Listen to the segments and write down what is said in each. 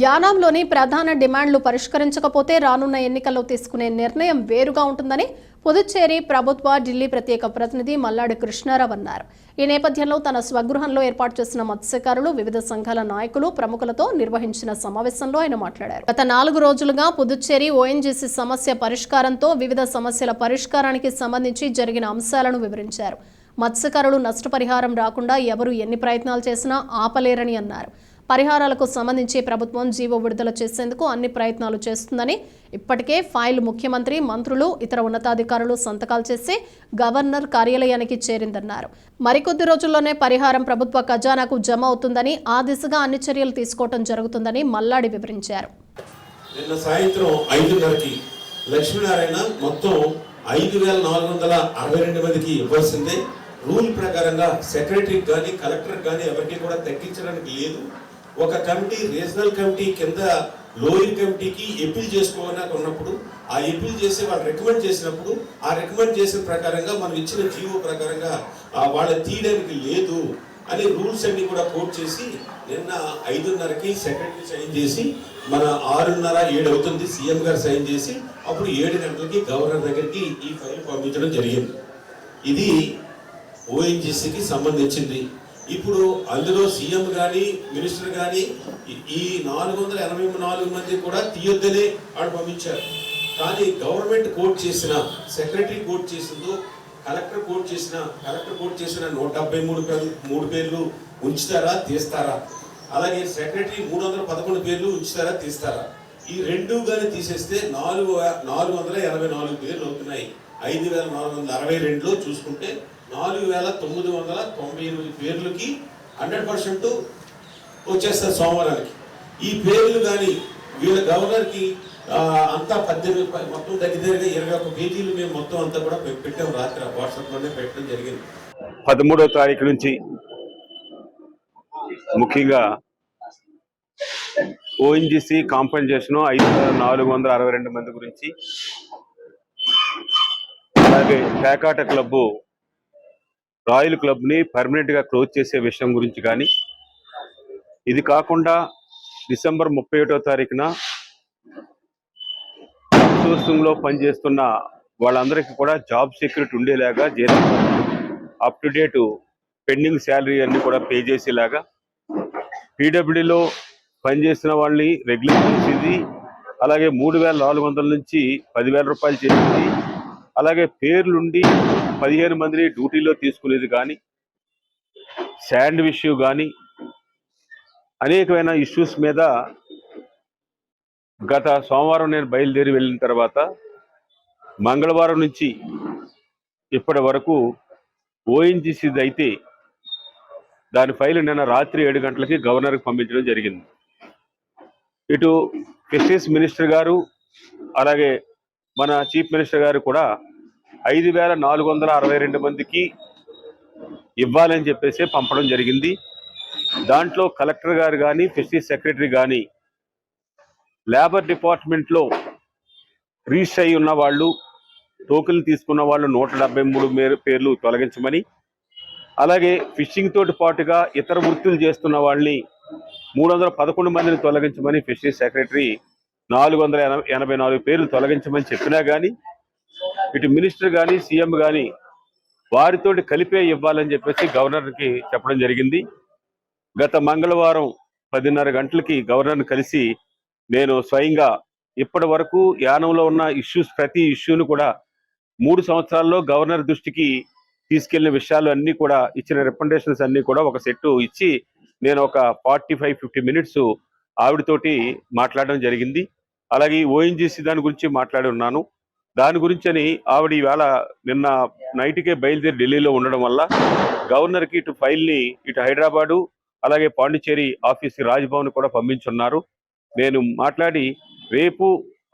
యానాంలోని ప్రధాన డిమాండ్లు పరిష్కరించకపోతే రానున్న ఎన్నికల్లో తీసుకునే నిర్ణయం వేరుగా ఉంటుందని పుదుచ్చేరి ప్రభుత్వ ఢిల్లీ ప్రత్యేక ప్రతినిధి మల్లాడి కృష్ణారావు అన్నారు. ఈ నేపథ్యంలో తన స్వగృహంలో ఏర్పాటు చేసిన మత్స్యకారులు వివిధ సంఘాల నాయకులు ప్రముఖులతో నిర్వహించిన సమావేశంలో ఆయన మాట్లాడారు. గత నాలుగు రోజులుగా పుదుచ్చేరి ఓఎన్జీసీ సమస్య పరిష్కారంతో వివిధ సమస్యల పరిష్కారానికి సంబంధించి జరిగిన అంశాలను వివరించారు. మత్స్యకారులు నష్టపరిహారం రాకుండా ఎవరు ఎన్ని ప్రయత్నాలు చేసినా ఆపలేరని అన్నారు. పరిహారాలకు సంబంధించి ప్రభుత్వం జీవో విడుదల చేసేందుకు అన్ని ప్రయత్నాలు చేస్తుందని ఇప్పటికే ఫైల్ ముఖ్యమంత్రి మంత్రులు ఇతర ఉన్నతాధికారులు సంతకాలు చేసి గవర్నర్ కార్యాలయానికి చేరిందన్నారు. మరికొద్ది రోజుల్లోనే పరిహారం ప్రభుత్వ ఖజానాకు జమ అవుతుందని ఆ దిశగా అన్ని చర్యలు తీసుకోవడం జరుగుతుందని మల్లాడి వివరించారు. నిన్న సాయంత్రం ఐదున్నరకి లక్ష్మీనారాయణ మొత్తం ఐదు వేల నాలుగు వందల అరవై రెండు మందికి ఇవ్వాల్సిందే. రూల్ ప్రకారంగా సెక్రటరీకి కానీ కలెక్టర్కి కానీ ఎవరికి కూడా తగ్గించడానికి లేదు. ఒక కమిటీ రీజనల్ కమిటీ కింద లోయర్ కమిటీకి ఎపిల్ చేసుకోవడానికి ఉన్నప్పుడు ఆ ఎపీల్ చేసి వాళ్ళు రికమెండ్ చేసినప్పుడు ఆ రికమెండ్ చేసిన ప్రకారంగా మనం ఇచ్చిన జీవో ప్రకారంగా వాళ్ళ తీయడానికి లేదు అని రూల్స్ అన్ని కూడా కోట్ చేసి నిన్న ఐదున్నరకి సెక్రటరీ సైన్ చేసి మన ఆరున్నర ఏడు అవుతుంది సీఎం గారు సైన్ చేసి అప్పుడు ఏడు గంటలకి గవర్నర్ దగ్గరికి ఈ ఫైల్ పంపించడం జరిగింది. ఇది ఓఎన్జీసీకి సంబంధించింది. ఇప్పుడు అందులో సీఎం కానీ మినిస్టర్ కానీ ఈ నాలుగు వందల ఎనభై నాలుగు మంది కూడా తీయొద్దనే ఆడు పంపించారు. కానీ గవర్నమెంట్ కోర్ట్ చేసిన సెక్రటరీ కోర్ట్ చేసిందో కలెక్టర్ కోర్ట్ చేసిన కలెక్టర్ కోర్ట్ చేసిన నూట డెబ్బై మూడు పేర్లు మూడు పేర్లు ఉంచుతారా తీస్తారా? అలాగే సెక్రటరీ మూడు వందల పదకొండు పేర్లు ఉంచుతారా తీస్తారా? ఈ రెండు కానీ తీసేస్తే నాలుగు నాలుగు వందల ఎనభై నాలుగు పేర్లు అవుతున్నాయి. ఐదు వేల నాలుగు వందల అరవై రెండులో చూసుకుంటే నాలుగు వేల తొమ్మిది వందల తొంభై ఎనిమిది పేర్లకి హండ్రెడ్ పర్సెంట్ వచ్చేస్తారు సోమవారానికి ఈ పేర్లు కానీ వీళ్ళ గవర్నర్కి అంతా పద్దెనిమిది మొత్తం దగ్గర దగ్గర ఇరవై ఒక్క పేజీలు మేము మొత్తం అంతా కూడా పె- పెట్టాం రాత్రి వాట్సాప్లోనే పెట్టడం జరిగింది. పదమూడో తారీఖు నుంచి ముఖ్యంగా ఓఎన్జిసి కాంపెన్సేషన్ ఐదు వేల నాలుగు వందల అరవై రెండు మంది గురించి అలాగే పేకాట క్లబ్బు రాయల్ క్లబ్ని క్లోజ్ చేసే విషయం గురించి కానీ ఇది కాకుండా డిసెంబర్ ముప్పై ఒకటో తారీఖున సోర్సింగ్లో పనిచేస్తున్న వాళ్ళందరికీ కూడా జాబ్ సెక్యూరిటీ ఉండేలాగా జీతం up to date pending salary అన్ని కూడా పే చేసేలాగా పీడబ్ల్యూడీలో పనిచేసిన వాళ్ళని రెగ్యులర్ చేసేది అలాగే మూడు వేల నాలుగు వందల నుంచి పదివేల రూపాయలు చేసేది అలాగే పేర్లుండి పదిహేను మందిని డ్యూటీలో తీసుకునేది కానీ శాండ్ ఇష్యూ కానీ అనేకమైన ఇష్యూస్ మీద గత సోమవారం నేను బయలుదేరి వెళ్ళిన తర్వాత మంగళవారం నుంచి ఇప్పటి వరకు ఓఎన్జీసీది అయితే దాని ఫైల్ నిన్న రాత్రి ఏడు గంటలకి గవర్నర్కి పంపించడం జరిగింది. ఇటు ఫిషరీస్ మినిస్టర్ గారు అలాగే మన చీఫ్ మినిస్టర్ గారు కూడా ఐదు వేల నాలుగు వందల అరవై రెండు మందికి ఇవ్వాలని చెప్పేసి పంపడం జరిగింది. దాంట్లో కలెక్టర్ గారు కానీ ఫిషరీస్ సెక్రటరీ కానీ లేబర్ డిపార్ట్మెంట్లో రిజిస్టర్ అయి ఉన్న వాళ్ళు టోకెన్లు తీసుకున్న వాళ్ళు నూట డెబ్బై మూడు పేర్లు తొలగించమని అలాగే ఫిషింగ్ తోటి పాటుగా ఇతర వృత్తులు చేస్తున్న వాళ్ళని మూడు వందల పదకొండు మందిని తొలగించమని ఫిషరీస్ సెక్రటరీ నాలుగు వందల ఎనభై ఎనభై నాలుగు పేర్లు తొలగించమని చెప్పినా కానీ ఇటు మినిస్టర్ కానీ సీఎం కానీ వారితోటి కలిపే ఇవ్వాలని చెప్పేసి గవర్నర్కి చెప్పడం జరిగింది. గత మంగళవారం పదిన్నర గంటలకి గవర్నర్ని కలిసి నేను స్వయంగా ఇప్పటి వరకు యానంలో ఉన్న ఇష్యూస్ ప్రతి ఇష్యూను కూడా మూడు సంవత్సరాల్లో గవర్నర్ దృష్టికి తీసుకెళ్ళిన విషయాలు అన్నీ కూడా ఇచ్చిన రికమెండేషన్స్ అన్ని కూడా ఒక సెట్ ఇచ్చి నేను ఒక ఫార్టీ ఫైవ్ ఫిఫ్టీ మినిట్స్ ఆవిడతోటి మాట్లాడడం జరిగింది. అలాగే ఓఎన్జీసీ దాని గురించి మాట్లాడి ఉన్నాను. దాని గురించని ఆవిడ ఈవేళ నిన్న నైట్కే బయలుదేరి ఢిల్లీలో ఉండడం వల్ల గవర్నర్కి ఇటు ఫైల్ని ఇటు హైదరాబాదు అలాగే పాండిచ్చేరి ఆఫీస్కి రాజ్భవన్ కూడా పంపించున్నారు. నేను మాట్లాడి రేపు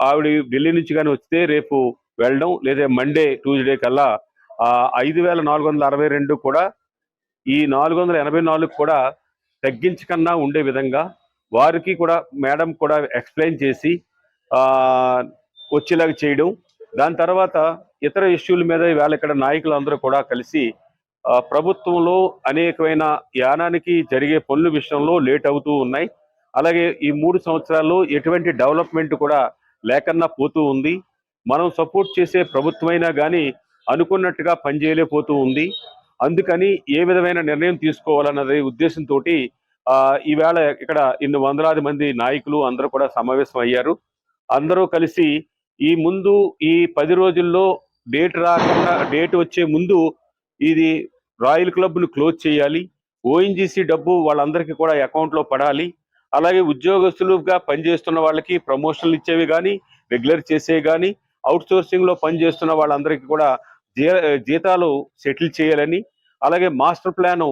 ఆవిడ ఢిల్లీ నుంచి కానీ వస్తే రేపు వెళ్ళడం లేదా మండే ట్యూస్డే కల్లా ఆ ఐదు వేల నాలుగు వందల అరవై రెండు కూడా ఈ నాలుగు వందల ఎనభై నాలుగు కూడా తగ్గించకన్నా ఉండే విధంగా వారికి కూడా మేడం కూడా ఎక్స్ప్లెయిన్ చేసి వచ్చేలాగా చేయడం దాని తర్వాత ఇతర ఇష్యూల మీద ఇవాళ ఇక్కడ నాయకులందరూ కూడా కలిసి ప్రభుత్వంలో అనేకమైన యానానికి జరిగే పనుల విషయంలో లేట్ అవుతూ ఉన్నాయి. అలాగే ఈ మూడు సంవత్సరాల్లో ఎటువంటి డెవలప్మెంట్ కూడా లేకన్నా పోతూ ఉంది. మనం సపోర్ట్ చేసే ప్రభుత్వమైనా కానీ అనుకున్నట్టుగా పనిచేయలేకపోతూ ఉంది. అందుకని ఏ విధమైన నిర్ణయం తీసుకోవాలన్నది ఉద్దేశంతో ఈవేళ ఇక్కడ ఇన్ని వందలాది మంది నాయకులు అందరూ కూడా సమావేశం అయ్యారు అందరూ కలిసి ఈ ముందు ఈ పది రోజుల్లో డేట్ రాకుండా డేట్ వచ్చే ముందు ఇది రాయల్ క్లబ్ను క్లోజ్ చేయాలి. ఓఎన్జీసీ డబ్బు వాళ్ళందరికీ కూడా అకౌంట్లో పడాలి. అలాగే ఉద్యోగస్తులుగా పనిచేస్తున్న వాళ్ళకి ప్రమోషన్లు ఇచ్చేవి కానీ రెగ్యులర్ చేసేవి కానీ అవుట్సోర్సింగ్లో పనిచేస్తున్న వాళ్ళందరికీ కూడా జీ- జీతాలు సెటిల్ చేయాలని అలాగే మాస్టర్ ప్లాన్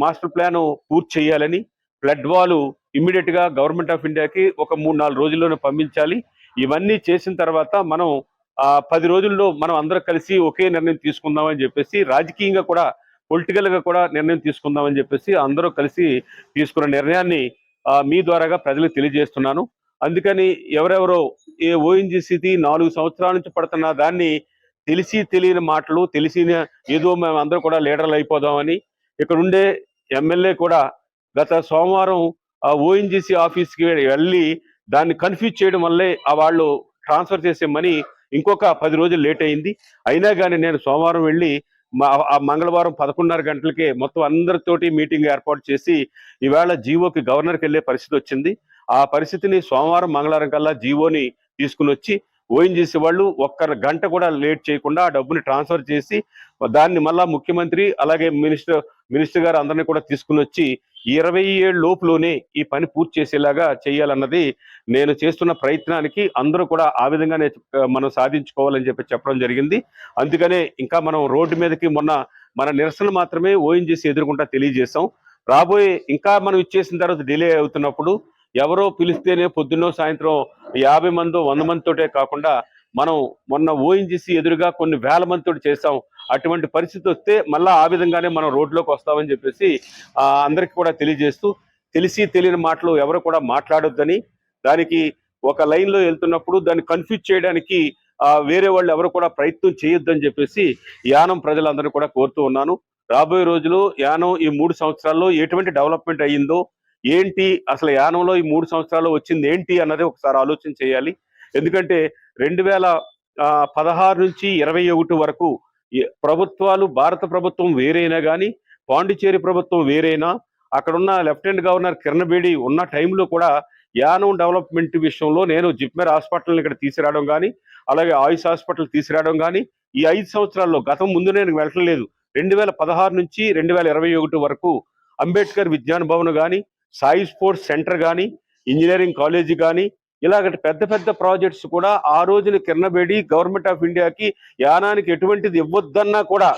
మాస్టర్ ప్లాన్ పూర్తి చేయాలని ఫ్లడ్ వాళ్ళు ఇమ్మీడియట్గా గవర్నమెంట్ ఆఫ్ ఇండియాకి ఒక మూడు నాలుగు రోజుల్లోనే పంపించాలి. ఇవన్నీ చేసిన తర్వాత మనం ఆ పది రోజుల్లో మనం అందరం కలిసి ఒకే నిర్ణయం తీసుకుందామని చెప్పేసి రాజకీయంగా కూడా పొలిటికల్గా కూడా నిర్ణయం తీసుకుందామని చెప్పేసి అందరూ కలిసి తీసుకున్న నిర్ణయాన్ని మీ ద్వారాగా ప్రజలకు తెలియజేస్తున్నాను. అందుకని ఎవరెవరో ఏ ఓఎన్జీసీది నాలుగు సంవత్సరాల నుంచి పడుతున్న దాన్ని తెలిసి తెలియని మాటలు తెలిసిన ఏదో మేము అందరూ కూడా లీడర్లు అయిపోదామని ఇక్కడ ఉండే ఎమ్మెల్యే కూడా గత సోమవారం ఆ ఓఎన్జీసీ ఆఫీస్కి వెళ్ళి దాన్ని కన్ఫ్యూజ్ చేయడం వల్లే ఆ వాళ్ళు ట్రాన్స్ఫర్ చేసే మనీ ఇంకొక పది రోజులు లేట్ అయింది. అయినా కానీ నేను సోమవారం వెళ్ళి మా ఆ మంగళవారం పదకొండున్నర గంటలకే మొత్తం అందరితోటి మీటింగ్ ఏర్పాటు చేసి ఈవేళ జీవోకి గవర్నర్కి వెళ్ళే పరిస్థితి వచ్చింది. ఆ పరిస్థితిని సోమవారం మంగళవారం కల్లా జీవోని తీసుకుని వచ్చి ఓఎన్జీసీ వాళ్ళు ఒక్క గంట కూడా లేట్ చేయకుండా ఆ డబ్బుని ట్రాన్స్ఫర్ చేసి దాన్ని మళ్ళా ముఖ్యమంత్రి అలాగే మినిస్టర్ మినిస్టర్ గారు అందరినీ కూడా తీసుకుని వచ్చి ఇరవై ఏడు లోపులోనే ఈ పని పూర్తి చేసేలాగా చేయాలన్నది నేను చేస్తున్న ప్రయత్నానికి అందరూ కూడా ఆ విధంగానే మనం సాధించుకోవాలని చెప్పి చెప్పడం జరిగింది. అందుకనే ఇంకా మనం రోడ్డు మీదకి మొన్న మన నిరసన మాత్రమే ఓఎన్జీసీ ఎదుర్కొంటా తెలియజేశాం. రాబోయే ఇంకా మనం ఇచ్చేసిన తర్వాత డిలే అవుతున్నప్పుడు ఎవరో పిలిస్తేనే పొద్దున్నో సాయంత్రం యాభై మందో వంద మందితోటే కాకుండా మనం మొన్న ఓఎన్జీసీ ఎదురుగా కొన్ని వేల మందితో చేసాం అటువంటి పరిస్థితి వస్తే మళ్ళీ ఆ విధంగానే మనం రోడ్లోకి వస్తామని చెప్పేసి అందరికీ కూడా తెలియజేస్తూ తెలిసి తెలియని మాటలు ఎవరు కూడా మాట్లాడొద్దని దానికి ఒక లైన్లో వెళ్తున్నప్పుడు దాన్ని కన్ఫ్యూజ్ చేయడానికి వేరే వాళ్ళు ఎవరు కూడా ప్రయత్నం చేయొద్దని చెప్పేసి యానం ప్రజలందరూ కూడా కోరుతూ ఉన్నాను. రాబోయే రోజులు యానం ఈ మూడు సంవత్సరాల్లో ఎటువంటి డెవలప్మెంట్ అయ్యిందో ఏంటి అసలు యానంలో ఈ మూడు సంవత్సరాల్లో వచ్చింది ఏంటి అన్నది ఒకసారి ఆలోచన చేయాలి. ఎందుకంటే రెండు వేల పదహారు నుంచి ఇరవై ఒకటి వరకు ప్రభుత్వాలు భారత ప్రభుత్వం వేరైనా కానీ పాండిచేరి ప్రభుత్వం వేరైనా అక్కడున్న లెఫ్టినెంట్ గవర్నర్ కిరణ్ బేడి ఉన్న టైంలో కూడా యానం డెవలప్మెంట్ విషయంలో నేను జిప్మెర్ హాస్పిటల్ని ఇక్కడ తీసుకురావడం కానీ అలాగే ఆయుష్ హాస్పిటల్ తీసుకురావడం కానీ ఈ ఐదు సంవత్సరాల్లో గతం ముందు నేను వెళ్ళలేదు రెండు వేల పదహారు నుంచి రెండు వేల ఇరవై ఒకటి వరకు అంబేద్కర్ విజ్ఞాన భవన్ కానీ సాయి స్పోర్ట్స్ సెంటర్ కానీ ఇంజనీరింగ్ కాలేజీ కానీ ఇలాగటి పెద్ద పెద్ద ప్రాజెక్ట్స్ కూడా ఆ రోజున కిరణబేడి గవర్నమెంట్ ఆఫ్ ఇండియాకి యానానికి ఎటువంటిది ఇవ్వద్దన్నా కూడా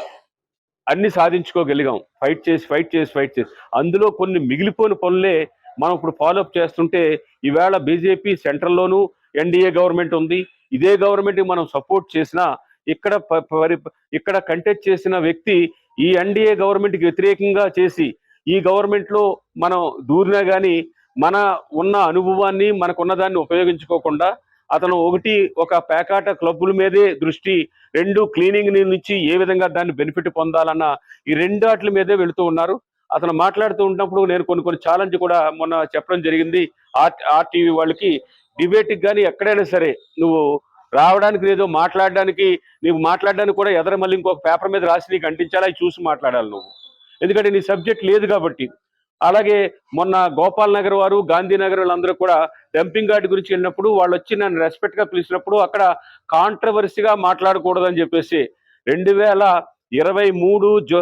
అన్ని సాధించుకోగలిగాం. ఫైట్ చేసి ఫైట్ చేసి ఫైట్ చేసి. అందులో కొన్ని మిగిలిపోయిన పనులే మనం ఇప్పుడు ఫాలోఅప్ చేస్తుంటే ఈవేళ బీజేపీ సెంట్రల్లోనూ ఎన్డీఏ గవర్నమెంట్ ఉంది. ఇదే గవర్నమెంట్ మనం సపోర్ట్ చేసినా ఇక్కడ ప- పరి- ఇక్కడ కంటెస్ట్ చేసిన వ్యక్తి ఈ ఎన్డీఏ గవర్నమెంట్కి వ్యతిరేకంగా చేసి ఈ గవర్నమెంట్లో మనం దూరినా కానీ మన ఉన్న అనుభవాన్ని మనకున్న దాన్ని ఉపయోగించుకోకుండా అతను ఒకటి ఒక పేకాట క్లబ్బుల మీదే దృష్టి రెండు క్లీనింగ్ నుంచి ఏ విధంగా దాన్ని బెనిఫిట్ పొందాలన్న ఈ రెండు వాటి మీదే వెళుతూ ఉన్నారు. అతను మాట్లాడుతూ ఉన్నప్పుడు నేను కొన్ని కొన్ని ఛాలెంజ్ కూడా మొన్న చెప్పడం జరిగింది. ఆర్ ఆర్టీవీ వాళ్ళకి. డిబేట్కి కానీ ఎక్కడైనా సరే నువ్వు రావడానికి లేదో మాట్లాడడానికి నీవు మాట్లాడడానికి కూడా ఎదర మళ్ళీ ఇంకొక పేపర్ మీద రాసి నీకు అంటించాలి? అవి చూసి మాట్లాడాలి నువ్వు. ఎందుకంటే నీ సబ్జెక్ట్ లేదు కాబట్టి. అలాగే మొన్న గోపాల్ నగర్ వారు గాంధీనగర్ వాళ్ళందరూ కూడా డంపింగ్ యార్డ్ గురించి వెళ్ళినప్పుడు వాళ్ళు వచ్చి నన్ను రెస్పెక్ట్గా పిలిచినప్పుడు అక్కడ కాంట్రవర్సీగా మాట్లాడకూడదని చెప్పేసి రెండు వేల ఇరవై మూడు జో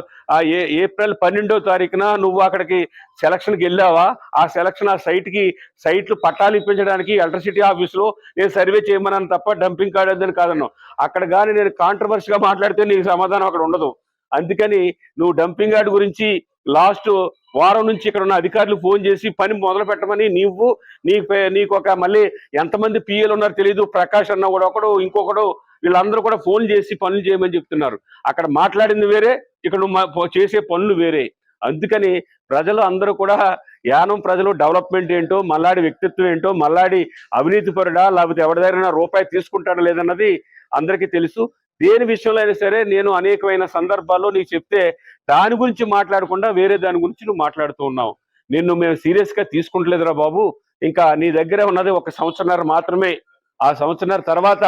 ఏ- ఏప్రిల్ పన్నెండో తారీఖున నువ్వు అక్కడికి సెలక్షన్కి వెళ్ళావా? ఆ సెలక్షన్ ఆ సైట్కి సైట్లు పట్టాలు ఇప్పించడానికి ఎలక్ట్రిసిటీ ఆఫీస్లో నేను సర్వే చేయమన్నాను తప్ప డంపింగ్ కార్డ్ అని కాదన్నాను అక్కడ కానీ నేను కాంట్రవర్సీగా మాట్లాడితే నీకు సమాధానం అక్కడ ఉండదు. అందుకని నువ్వు డంపింగ్ యార్డ్ గురించి లాస్ట్ వారం నుంచి ఇక్కడ ఉన్న అధికారులు ఫోన్ చేసి పని మొదలు పెట్టమని నువ్వు నీకు పే- నీకు ఒక మళ్ళీ ఎంతమంది పిఎలు ఉన్నారో తెలియదు ప్రకాష్ అన్న కూడా ఒకడు ఇంకొకడు వీళ్ళందరూ కూడా ఫోన్ చేసి పనులు చేయమని చెప్తున్నారు. అక్కడ మాట్లాడింది వేరే ఇక్కడ మా- చేసే పనులు వేరే. అందుకని ప్రజలు అందరూ కూడా యానం ప్రజలు డెవలప్మెంట్ ఏంటో మల్లాడి వ్యక్తిత్వం ఏంటో మల్లాడి అవినీతి పరుడా లేకపోతే ఎవరి దగ్గర రూపాయి తీసుకుంటాడా లేదన్నది అందరికీ తెలుసు. దేని విషయంలో అయినా సరే నేను అనేకమైన సందర్భాల్లో నీకు చెప్తే దాని గురించి మాట్లాడకుండా వేరే దాని గురించి నువ్వు మాట్లాడుతూ ఉన్నావు. నిన్ను మేము సీరియస్గా తీసుకుంటలేదురా బాబు. ఇంకా నీ దగ్గర ఉన్నది ఒక సంవత్సరన్నర మాత్రమే. ఆ సంవత్సరన్నర తర్వాత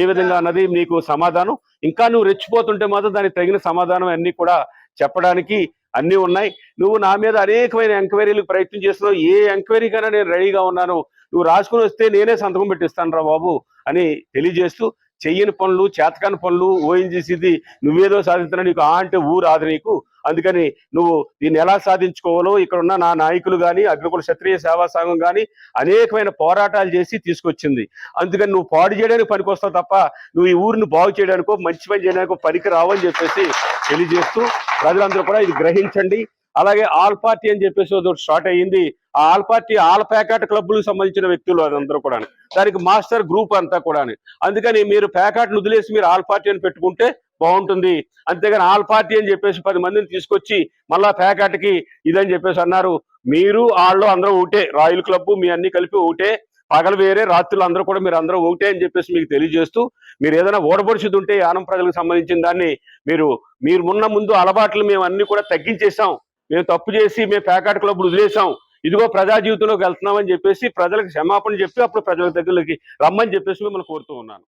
ఏ విధంగా అన్నది నీకు సమాధానం. ఇంకా నువ్వు రెచ్చిపోతుంటే మాత్రం దానికి తగిన సమాధానం అన్నీ కూడా చెప్పడానికి అన్నీ ఉన్నాయి. నువ్వు నా మీద అనేకమైన ఎంక్వైరీలకు ప్రయత్నం చేస్తున్నావు. ఏ ఎంక్వైరీ కన్నా నేను రెడీగా ఉన్నాను. నువ్వు రాసుకుని వస్తే నేనే సంతకం పెట్టిస్తాను రా బాబు అని తెలియజేస్తూ చెయ్యని పనులు చేతకాని పనులు ఓఎన్జీసీది నువ్వేదో సాధించినా నీకు ఆ అంటే ఊరు రాదు నీకు. అందుకని నువ్వు దీన్ని ఎలా సాధించుకోవాలో ఇక్కడ ఉన్న నా నాయకులు కానీ అగ్రకుల క్షత్రియ సేవా సంఘం కానీ అనేకమైన పోరాటాలు చేసి తీసుకొచ్చింది. అందుకని నువ్వు పాడు చేయడానికి పనికొస్తావు తప్ప నువ్వు ఈ ఊరిని బాగు చేయడానికో మంచి పని చేయడానికో పనికి రావని చెప్పేసి తెలియజేస్తూ ప్రజలందరూ కూడా ఇది గ్రహించండి. అలాగే ఆల్ పార్టీ అని చెప్పేసి ఒకటి స్టార్ట్ అయ్యింది. ఆ ఆల్ పార్టీ ఆల్ ప్యాకెట్ క్లబ్లకు సంబంధించిన వ్యక్తులు అదందరూ కూడా దానికి మాస్టర్ గ్రూప్ అంతా కూడా అందుకని మీరు ప్యాకెట్ను వదిలేసి మీరు ఆల్ పార్టీ అని పెట్టుకుంటే బాగుంటుంది. అంతేగాని ఆల్ పార్టీ అని చెప్పేసి పది మందిని తీసుకొచ్చి మళ్ళా ప్యాకెట్కి ఇదని చెప్పేసి అన్నారు. మీరు వాళ్ళు అందరూ ఒకటే. రాయల్ క్లబ్ మీ అన్ని కలిపి ఒకటే. పగలు వేరే రాత్రులు అందరూ కూడా మీరు అందరూ ఒకటే అని చెప్పేసి మీకు తెలియజేస్తూ మీరు ఏదైనా ఓడపరిచిది ఉంటే యానం ప్రజలకు సంబంధించిన దాన్ని మీరు మీరు ఉన్న ముందు అలవాట్లు మేము అన్ని కూడా తగ్గించేసాం మేము తప్పు చేసి మేము ప్యాకెట్ క్లబ్ వదిలేసాం ఇదిగో ప్రజా జీవితంలోకి వెళ్తున్నామని చెప్పేసి ప్రజలకు క్షమాపణ చెప్పి అప్పుడు ప్రజల దగ్గరికి రమ్మని చెప్పేసి మిమ్మల్ని కోరుతూ ఉన్నాను.